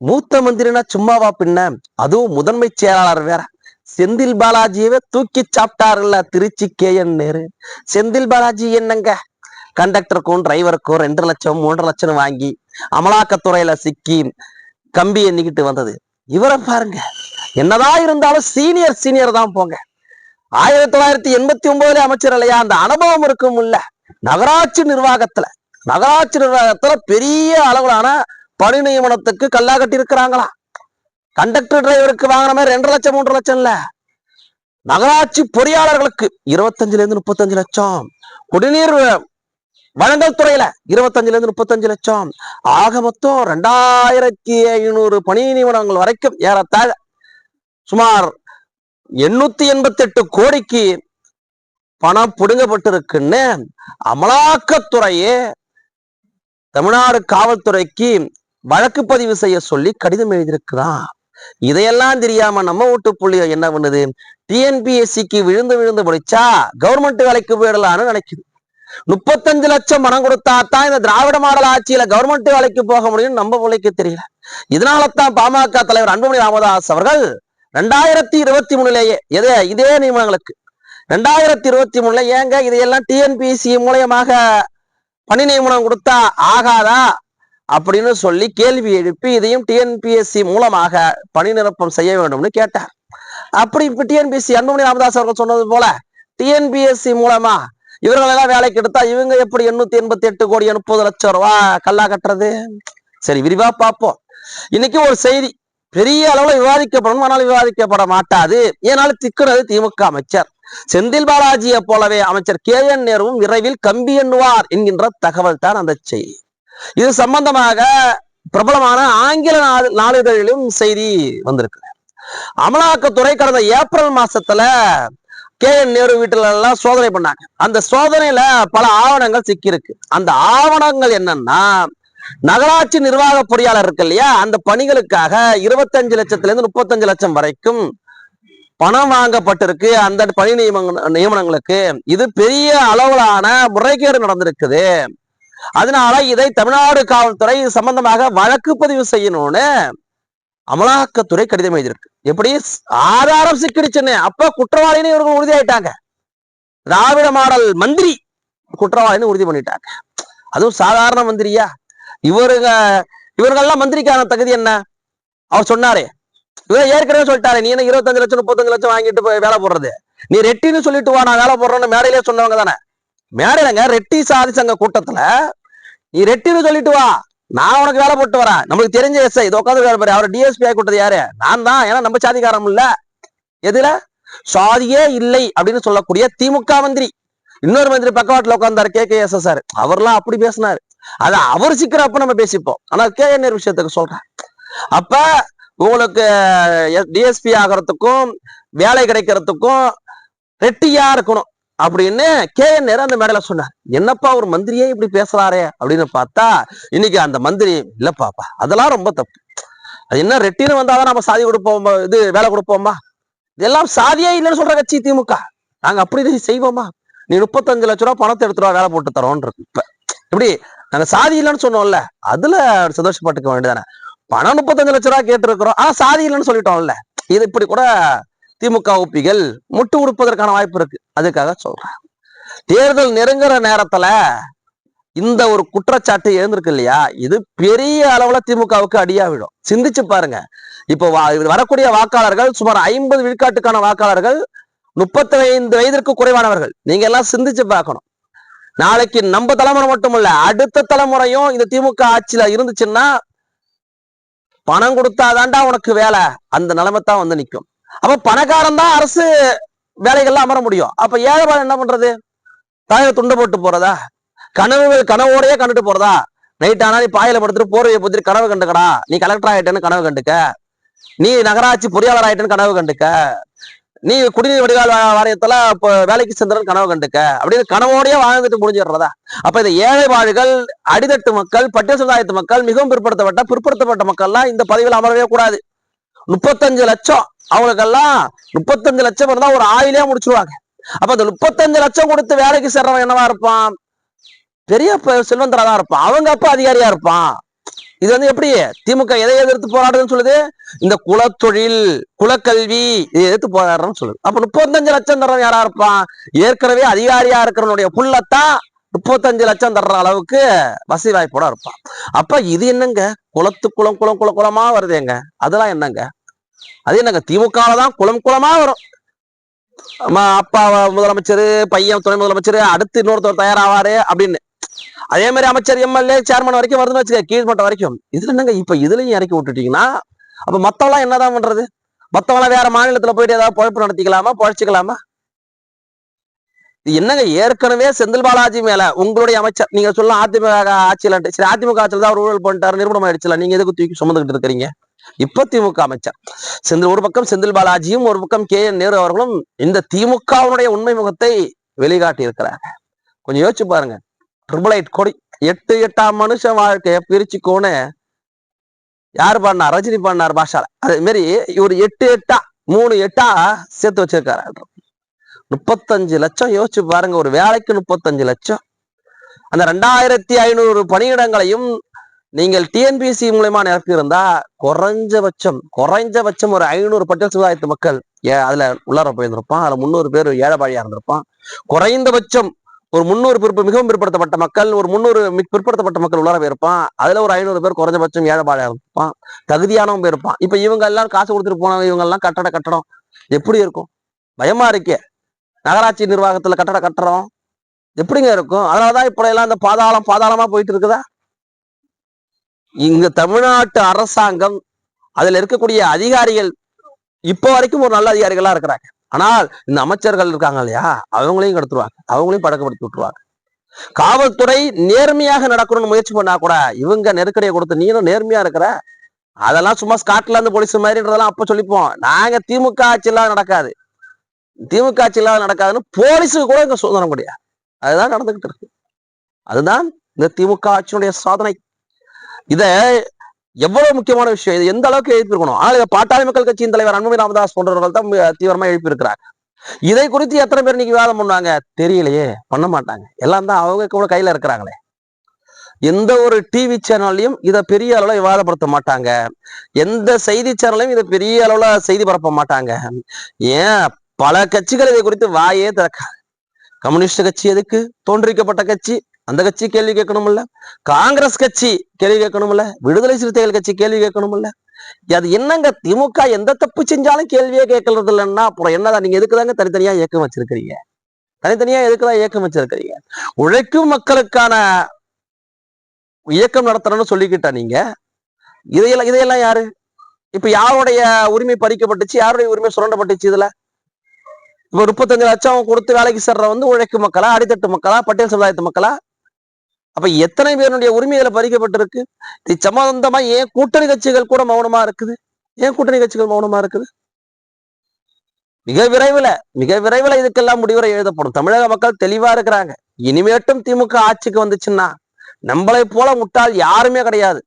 மூத்த மந்திரினா சும்மாவா பின்ன? அதுவும் முதன்மை செயலாளர் வேற. செந்தில் பாலாஜியவே தூக்கி சாப்பிட்டாருல்ல திருச்சி கே என் நேரு. செந்தில் பாலாஜி என்னங்க? கண்டக்டருக்கும் டிரைவருக்கும் ரெண்டு லட்சம் மூன்றரை லட்சம் வாங்கி அமலாக்கத்துறையில சிக்கி கம்பி எண்ணிக்கிட்டு வந்தது. இவரை பாருங்க. என்னதான் இருந்தாலும் சீனியர் சீனியர் தான் போங்க. ஆயிரத்தி தொள்ளாயிரத்தி எண்பத்தி ஒன்பதுல அமைச்சர் இல்லையா? அந்த அனுபவம் இருக்கும் இல்ல நகராட்சி நிர்வாகத்துல. நகராட்சி நிர்வாகத்துல பெரிய அளவிலான பணி நியமனத்துக்கு கல்லா கட்டியிருக்கிறாங்களா? கண்டக்டர் டிரைவருக்கு வாங்கின மாதிரி ரெண்டு லட்சம் மூன்று லட்சம் இல்ல. நகராட்சி பொறியாளர்களுக்கு இருபத்தஞ்சுல இருந்து முப்பத்தஞ்சு லட்சம். குடிநீர் வழங்கல் துறையில இருபத்தஞ்சுல இருந்து முப்பத்தஞ்சு லட்சம். ஆக மொத்தம் ரெண்டாயிரத்தி ஐநூறு பணி நியமனங்கள் வரைக்கும் ஏறத்தாழ சுமார் எண்ணூத்தி எண்பத்தி எட்டு கோடிக்கு பணம் புடுங்கப்பட்டிருக்குன்னு அமலாக்கத்துறையே தமிழ்நாடு காவல்துறைக்கு வழக்கு பதிவு செய்ய சொல்லி கடிதம் எழுதியிருக்கிறான் இதையெல்லாம் தெரியாம நம்ம வீட்டு புள்ளி என்ன பண்ணுது? டிஎன்பிஎஸ்சிக்கு விழுந்து விழுந்து படிச்சா கவர்மெண்ட் வேலைக்கு போயிடலாம்னு நினைக்குது. முப்பத்தஞ்சு லட்சம் பணம் கொடுத்தா தான் இந்த திராவிட மாடல் ஆட்சியில கவர்மெண்ட் வேலைக்கு போக முடியும்னு நம்ம பிள்ளைக்கு தெரியல. இதனால தான் பாமக தலைவர் அன்புமணி ராமதாஸ் அவர்கள் ரெண்டாயிரத்தி இருபத்தி மூணுலேயே எதே இதே நியமனங்களுக்கு. ரெண்டாயிரத்தி இருபத்தி மூணுல ஏங்க இதையெல்லாம் டிஎன்பிஎஸ்சி மூலயமாக பணி நியமனம் கொடுத்தா ஆகாதா? அப்படின்னு சொல்லி கேள்வி எழுப்பி இதையும் டிஎன்பிஎஸ்சி மூலமாக பணி நிரப்பம் செய்ய வேண்டும்னு கேட்டார். அப்படி இப்ப டிஎன்பிஎஸ்சி அன்புமணி ராமதாஸ் அவர்கள் சொன்னது போல டிஎன்பிஎஸ்சி மூலமா இவர்களெல்லாம் வேலைக்கு எடுத்தா இவங்க எப்படி எண்ணூத்தி எண்பத்தி எட்டு கோடி முப்பது லட்சம் ரூபா கல்லா கட்டுறது? சரி விரிவா பார்ப்போம். இன்னைக்கு ஒரு செய்தி பெரிய அளவுல விவாதிக்கப்படும் ஆனால் விவாதிக்கப்பட மாட்டாது. ஏனாலும் திக்குறது திமுக அமைச்சர். செந்தில் பாலாஜியை போலவே அமைச்சர் கே என் நேருவும் விரைவில் கம்பி எண்ணுவார் என்கின்ற தகவல் தான் அந்த செய்தி. இது சம்பந்தமாக பிரபலமான ஆங்கில நாளிதழிலும் செய்தி வந்திருக்கு. அமலாக்கத்துறை கடந்த ஏப்ரல் மாசத்துல கே என் நேரு வீட்டுல எல்லாம் சோதனை பண்ணாங்க. அந்த சோதனையில பல ஆவணங்கள் சிக்கியிருக்கு. அந்த ஆவணங்கள் என்னன்னா நகராட்சி நிர்வாக பொறியாளர் இருக்கு இல்லையா? அந்த பணிகளுக்காக இருபத்தஞ்சு லட்சத்துல இருந்து முப்பத்தஞ்சு லட்சம் வரைக்கும் பணம் வாங்கப்பட்டிருக்கு. அந்த பணி நியமன நியமனங்களுக்கு இது பெரிய அளவிலான முறைகேடு நடந்திருக்குது. அதனால இதை தமிழ்நாடு காவல்துறை சம்பந்தமாக வழக்கு பதிவு செய்யணும்னு அமலாக்கத்துறை கடிதம் எழுதியிருக்கு. எப்படி? ஆதாரம் சிக்கிடுச்சுன்னு அப்ப குற்றவாளின்னு இவர்கள் உறுதியாயிட்டாங்க திராவிட மாடல் மந்திரி குற்றவாளின்னு உறுதி பண்ணிட்டாங்க. அதுவும் சாதாரண மந்திரியா? இவருங்க இவர்கள்லாம் மந்திரிக்கான தகுதி என்ன? அவர் சொன்னாரே. இவர் ஏற்கனவே சொல்லிட்டாரு நீ என்ன இருபத்தஞ்சு லட்சம் முப்பத்தஞ்சு லட்சம் வாங்கிட்டு போய் வேலை போடுறது? நீ ரெட்டின்னு சொல்லிட்டு வா நான் வேலை போடுறேன்னு மேடையிலே சொன்னவங்க தானே? மேடையிலங்க ரெட்டி சாதி சங்க கூட்டத்துல நீ ரெட்டின்னு சொல்லிட்டு வா. நான் உனக்கு வேலை போட்டு வரேன். நம்மளுக்கு தெரிஞ்ச எஸ்ஐ இது உட்காந்து வேலை பாரு. அவர் டிஎஸ்பி ஆகி கொடுத்தது யாரு? நான் தான். ஏன்னா நம்ம சாதிக்காரம் இல்ல. எதுல? சாதியே இல்லை அப்படின்னு சொல்லக்கூடிய திமுக மந்திரி. இன்னொரு மந்திரி பக்கவாட்டுல உட்காந்தாரு K K S S sir அவர்லாம் அப்படி பேசினாரு. அத அவர் சிக்கிறப்ப நம்ம பேசிப்போம். ஆனா கே என் விஷயத்துக்கு சொல்றேன். அப்ப உங்களுக்கு டிஎஸ்பி ஆகிறதுக்கும் வேலை கிடைக்கிறதுக்கும் ரெட்டியா இருக்கணும். அப்படின்னு கே என் நேரம் அந்த மேடையில சொன்னார். என்னப்பா ஒரு மந்திரியே இப்படி பேசுறாரே? அப்படின்னு பார்த்தா இன்னைக்கு அந்த மந்திரி இல்லப்பாப்பா அதெல்லாம் ரொம்ப தப்பு. அது என்ன ரெட்டின்னு வந்தாதான் நம்ம சாதி கொடுப்போம்? இது வேலை கொடுப்போமா? இதெல்லாம் சாதியே இல்லைன்னு சொல்ற கட்சி திமுக. நாங்க அப்படி செய்வோமா? நீ முப்பத்தஞ்சு லட்ச ரூபா பணத்தை எடுத்து ரூபா வேலை போட்டு தரோன்னு இருக்கு இப்ப. இப்படி நாங்க சாதி இல்லைன்னு சொன்னோம்ல அதுல சந்தோஷப்பட்டுக்க வேண்டியதானே பணம் முப்பத்தஞ்சு லட்ச ரூபா கேட்டு இருக்கிறோம் ஆனா சாதி இல்லைன்னு சொல்லிட்டோம்ல. இது இப்படி கூட திமுக ஒப்பிகள் முட்டு உடுப்பதற்கான வாய்ப்பு இருக்கு. அதுக்காக சொல்றேன். தேர்தல் நெருங்குற நேரத்துல இந்த ஒரு குற்றச்சாட்டு எழுந்திருக்கு இல்லையா? இது பெரிய அளவுல திமுகவுக்கு அடியாவிடும் சிந்திச்சு பாருங்க. இப்போ வரக்கூடிய வாக்காளர்கள் சுமார் ஐம்பது விழுக்காட்டுக்கான வாக்காளர்கள் முப்பத்தி ஐந்து வயதிற்கு குறைவானவர்கள். நீங்க எல்லாம் சிந்திச்சு பார்க்கணும். நாளைக்கு நம்ம தலைமுறை மட்டும் இல்ல அடுத்த தலைமுறையும் இந்த திமுக ஆட்சியில இருந்துச்சுன்னா பணம் கொடுத்தாதான்டா உனக்கு வேலை. அந்த நிலைமை தான் வந்து நிற்கும் அப்ப பணக்காரன் தான் அரசு வேலைகள்லாம் அமர முடியும். அப்ப ஏழைபாடு என்ன பண்றது? தலையில துண்டு போட்டு போறதா? கனவு கனவோடய கண்டுட்டு போறதா? நைட் ஆனா நீ பாயில படுத்துட்டு போர்வையை பத்திட்டு கனவு கண்டுக்கடா. நீ கலெக்டர் ஆயிட்டேன்னு கனவு கண்டுக்க. நீ நகராட்சி பொறியாளர் ஆயிட்டேன்னு கனவு கண்டுக்க. நீ குடிநீர் வடிகால் வாரியத்துல இப்போ வேலைக்கு சென்றன்னு கனவு கண்டுக்க. அப்படின்னு கனவோடயே வாழ்ந்துட்டு முடிஞ்சிடுறதா? அப்ப இந்த ஏழை வாழ்கள் அடித்தட்டு மக்கள் பட்டியல் சமுதாயத்து மக்கள் மிகவும் பிற்படுத்தப்பட்ட பிற்படுத்தப்பட்ட மக்கள்லாம் இந்த பதவியில் அமரவே கூடாது. முப்பத்தஞ்சு லட்சம் அவங்களுக்கெல்லாம் முப்பத்தஞ்சு லட்சம் இருந்தா ஒரு ஆயிலே முடிச்சிருவாங்க. அப்ப அந்த முப்பத்தஞ்சு லட்சம் கொடுத்து வேலைக்கு சேர்றவன் என்னவா இருப்பான்? பெரிய செல்வந்தரா தான் இருப்பான். அவங்க அப்பா அதிகாரியா இருப்பான். இது வந்து எப்படி? திமுக எதை எதிர்த்து போராடுதுன்னு சொல்லுது? இந்த குலத்தொழில் குலக்கல்வி இதை எதிர்த்து போராடுறோம்னு சொல்லுது. அப்ப முப்பத்தஞ்சு லட்சம் தர்றவன் யாரா இருப்பான்? ஏற்கனவே அதிகாரியா இருக்கிறவனுடைய புள்ளத்தான் முப்பத்தஞ்சு லட்சம் தர்ற அளவுக்கு வசதி வாய்ப்போட இருப்பான். அப்ப இது என்னங்க? குளத்து குளம் குளம் குள குளமா வருதேங்க அதெல்லாம் என்னங்க? அது என்னங்க திமுகல தான் குளம் குளமா வரும். ஆமா அப்பா முதலமைச்சர் பையன் துணை முதலமைச்சர் அடுத்து இன்னொருத்தர் தயாராவாரு அப்படின்னு. அதே மாதிரி அமைச்சர் எம்எல்ஏ சேர்மன் வரைக்கும் வருதுன்னு வச்சுக்க கீழ்மட்டம் வரைக்கும். இதுல என்னங்க இப்ப இதுலயும் இறக்கி விட்டுட்டீங்கன்னா அப்ப மத்தவெல்லாம் என்னதான் பண்றது? மத்தவங்களாம் வேற மாநிலத்துல போயிட்டு ஏதாவது பொழப்பு நடத்திக்கலாமா பொழைச்சிக்கலாமா? இது என்னங்க ஏற்கனவே செந்தில் பாலாஜி மேல உங்களுடைய அமைச்சர் நீங்க சொல்லலாம் அதிமுக ஆட்சியில் சரி அதிமுக ஆட்சியில் தான் அவர் ஊழல் பண்ணிட்டாரு நிறுவனம் ஆயிடுச்சுல நீங்க எதுக்கு தூக்கி சுமந்துகிட்டு இருக்கிறீங்க? இப்ப திமுக அமைச்சர். செந்தில் ஒரு பக்கம் செந்தில் பாலாஜியும் ஒரு பக்கம் கே. என். நேரு அவர்களும் இந்த திமுகவினுடைய உண்மை முகத்தை வெளிக்காட்டி இருக்கிறாங்க கொஞ்சம் யோசிச்சு பாருங்க. ட்ரிபிள் எயிட் கோடி எட்டு எட்டாம் மனுஷன் வாழ்க்கைய பிரிச்சுக்கோன்னு யார் பாடினார் ரஜினி பாடினார் பாஷால. அதே மாதிரி இவர் எட்டு எட்டா மூணு எட்டா சேர்த்து வச்சிருக்காரு. முப்பத்தஞ்சு லட்சம் யோசிச்சு பாருங்க. ஒரு வேலைக்கு முப்பத்தஞ்சு லட்சம். அந்த ரெண்டாயிரத்தி ஐநூறு பணியிடங்களையும் நீங்கள் டிஎன்பிசி மூலயமா நிரப்பியிருந்தா குறைஞ்சபட்சம் குறைஞ்சபட்சம் ஒரு ஐநூறு பட்டியல் சமுதாயத்து மக்கள் ஏ அதுல உள்ளார போயிருந்திருப்பான். அதுல முந்நூறு பேர் ஏழைபாழியா இருந்திருப்பான். குறைந்தபட்சம் ஒரு முந்நூறு பிற்ப மிகவும் பிற்படுத்தப்பட்ட மக்கள் ஒரு முந்நூறு மி- பிற்படுத்தப்பட்ட மக்கள் உள்ளார போயிருப்பான். அதுல ஒரு ஐநூறு பேர் குறைஞ்சபட்சம் ஏழைபாழியா இருப்பான் தகுதியானவன் போயிருப்பான். இப்ப இவங்க எல்லாம் காசு கொடுத்துட்டு போனவங்க இவங்க எல்லாம் கட்டட கட்டடம். எப்படி இருக்கும்? பயமா இருக்கே. நகராட்சி நிர்வாகத்துல கட்டட கட்டுறோம். எப்படிங்க இருக்கும்? அதனாலதான் இப்ப எல்லாம் இந்த பாதாளம் பாதாளமா போயிட்டு இருக்குதா? இங்க தமிழ்நாட்டு அரசாங்கம் அதுல இருக்கக்கூடிய அதிகாரிகள் இப்போ வரைக்கும் ஒரு நல்ல அதிகாரிகளா இருக்கிறாங்க. ஆனால் இந்த அமைச்சர்கள் இருக்காங்க இல்லையா? அவங்களையும் கடத்துருவாங்க அவங்களையும் பழக்கப்படுத்தி விட்டுருவாங்க. காவல்துறை நேர்மையாக நடக்கணும்னு முயற்சி பண்ணா கூட இவங்க நெருக்கடியை கொடுத்து நீனும் நேர்மையா இருக்கிற அதெல்லாம் சும்மா ஸ்காட்லாந்து போலீஸ் மாதிரின்றதெல்லாம் அப்ப சொல்லிப்போம். நாங்க திமுக ஆட்சியெல்லாம் நடக்காது. திமுக ஆட்சியெல்லாம் நடக்காதுன்னு போலீஸுக்கு கூட இங்க சுதந்திரம் கிடையாது. அதுதான் நடந்துகிட்டு இருக்கு. அதுதான் இந்த திமுக ஆட்சியினுடைய சாதனை. இத எவ்வளவு முக்கியமான விஷயம்? இது எந்த அளவுக்கு எழுப்பியிருக்கணும் ஆனால் இதை பாட்டாளி மக்கள் கட்சியின் தலைவர் அன்புமணி ராமதாஸ் போன்றவர்கள் தான் தீவிரமா எழுப்பியிருக்கிறாங்க இதை குறித்து எத்தனை பேர் இன்னைக்கு விவாதம் பண்ணுவாங்க? தெரியலையே. பண்ண மாட்டாங்க. எல்லாம் தான் அவங்க கூட கையில இருக்கிறாங்களே. எந்த ஒரு டிவி சேனல்லையும் இதை பெரிய அளவுல விவாதப்படுத்த மாட்டாங்க. எந்த செய்தி சேனலையும் இதை பெரிய அளவுல செய்தி பரப்ப மாட்டாங்க. ஏன்? பல கட்சிகள் இதை குறித்து வாயே திறக்க கம்யூனிஸ்ட் கட்சி எதுக்கு? தோன்றிக்கப்பட்ட கட்சி. அந்த கட்சி கேள்வி கேட்கணும்ல காங்கிரஸ் கட்சி கேள்வி கேட்கணும்ல விடுதலை சிறுத்தைகள் கட்சி கேள்வி கேட்கணும்ல அது என்னங்க திமுக எந்த தப்பு செஞ்சாலும் கேள்வியே கேட்கறது இல்லைன்னா அப்புறம் என்னதான் நீங்க எதுக்குதாங்க தனித்தனியா இயக்கம் வச்சிருக்கிறீங்க? தனித்தனியா எதுக்குதான் இயக்கம் வச்சிருக்கிறீங்க? உழைக்கும் மக்களுக்கான இயக்கம் நடத்தணும்னு சொல்லிக்கிட்டா நீங்க? இதையெல்லாம் இதையெல்லாம் யாரு? இப்ப யாருடைய உரிமை பறிக்கப்பட்டுச்சு? யாருடைய உரிமை சுரண்டப்பட்டுச்சு இதுல? இப்ப முப்பத்தஞ்சு லட்சம் கொடுத்து வேலைக்கு சேர்ற வந்து உழைக்கும் மக்களா அடித்தட்டு மக்களா பட்டியல் சமுதாயத்து மக்களா? அப்ப எத்தனை பேருடைய உரிமை பறிக்கப்பட்டிருக்கு? இது சம்பந்தமா ஏன் கூட்டணி கட்சிகள் கூட மௌனமா இருக்குது? ஏன் கூட்டணி கட்சிகள் மௌனமா இருக்குது? மிக விரைவில் மிக விரைவில் இதுக்கெல்லாம் முடிவுரை எழுதப்படும். தமிழக மக்கள் தெளிவா இருக்கிறாங்க. இனிமேட்டும் திமுக ஆட்சிக்கு வந்துச்சுன்னா நம்மளை போல முட்டாள் யாருமே கிடையாது.